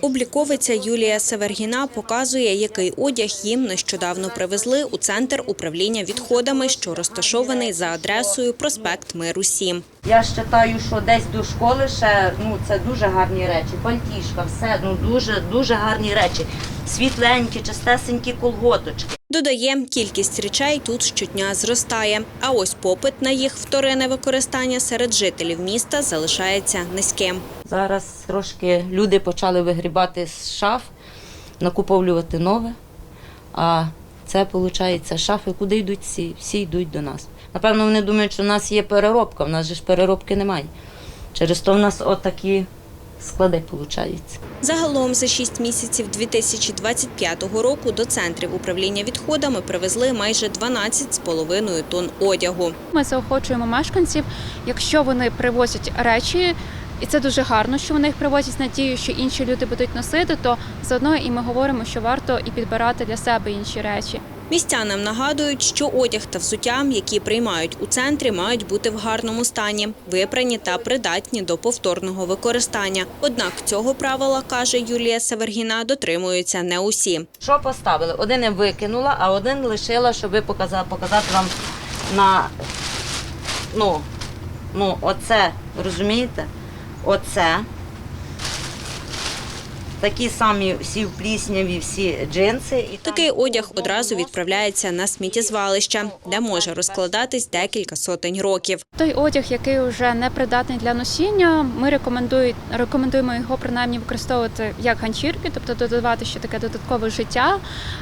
Обліковиця Юлія Севергіна показує, який одяг їм нещодавно привезли у центр управління відходами, що розташований за адресою проспект Миру 7. Я вважаю, що десь до школи ще ну це дуже гарні речі. Пальтішка, все ну дуже дуже гарні речі. Світленькі, чистесенькі колготочки. Додає, кількість речей тут щодня зростає, а ось попит на їх вторинне використання серед жителів міста залишається низьким. Зараз трошки люди почали вигрібати з шаф, накуповлювати нове. А це виходить шафи, куди йдуть всі? Всі йдуть до нас. Напевно, вони думають, що в нас є переробка, в нас же ж переробки немає. Через то в нас отакі склади виходить. Загалом за 6 місяців 2025 року до центрів управління відходами привезли майже 12,5 тонн одягу. Ми заохочуємо мешканців, якщо вони привозять речі, і це дуже гарно, що вони їх привозять з надією, що інші люди будуть носити, то заодно і ми говоримо, що варто і підбирати для себе інші речі. Містянам нагадують, що одяг та взуття, які приймають у центрі, мають бути в гарному стані, випрані та придатні до повторного використання. Однак цього правила, каже Юлія Севергіна, дотримуються не усі. Що поставили? Один викинула, а один лишила, щоб показати, показати вам на ну, ну, оце, розумієте? Оце. Такі самі всі в плісняві, всі джинси. І Такий одяг одразу відправляється на сміттєзвалище, де може розкладатись декілька сотень років. Той одяг, який вже не придатний для носіння, ми рекомендуємо, рекомендуємо його принаймні використовувати як ганчірки, тобто додавати ще таке додаткове життя.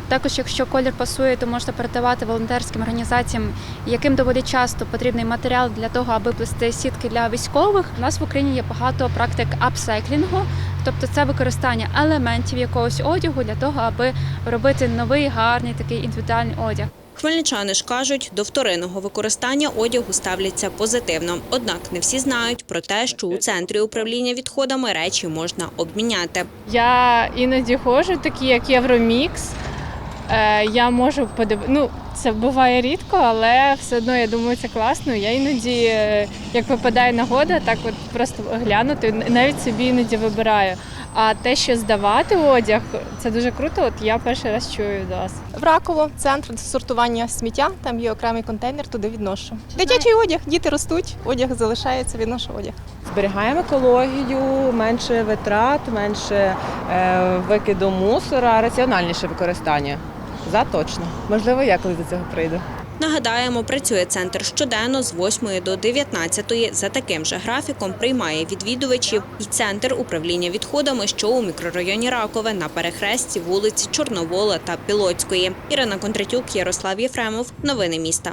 Також, якщо колір пасує, то можна передавати волонтерським організаціям, яким доволі часто потрібний матеріал для того, аби плести сітки для військових. У нас в Україні є багато практик апсайклінгу, тобто це використання елементів якогось одягу для того, аби робити новий гарний такий індивідуальний одяг. Хмельничани ж кажуть, до вторинного використання одягу ставляться позитивно. Однак не всі знають про те, що у центрі управління відходами речі можна обміняти. Я іноді ходжу, такі як Євромікс. Е, Я можу подивитися. Ну, це буває рідко, але все одно я думаю, це класно. Я іноді, е, як випадає нагода, так от просто глянути, навіть собі іноді вибираю. А те, що здавати одяг, це дуже круто. От я перший раз чую від вас. В Раково, центр сортування сміття, там є окремий контейнер, туди відношу. Дитячий одяг, діти ростуть, одяг залишається, відношу одяг. Зберігаємо екологію, менше витрат, менше е, викиду мусора, раціональніше використання. За точно. Можливо, я коли до цього прийду. Нагадаємо, працює центр щоденно з 8 до 19. За таким же графіком приймає відвідувачів і центр управління відходами, що у мікрорайоні Ракове на перехресті вулиць Чорновола та Пілоцької. Ірина Кондратюк, Ярослав Єфремов. Новини міста.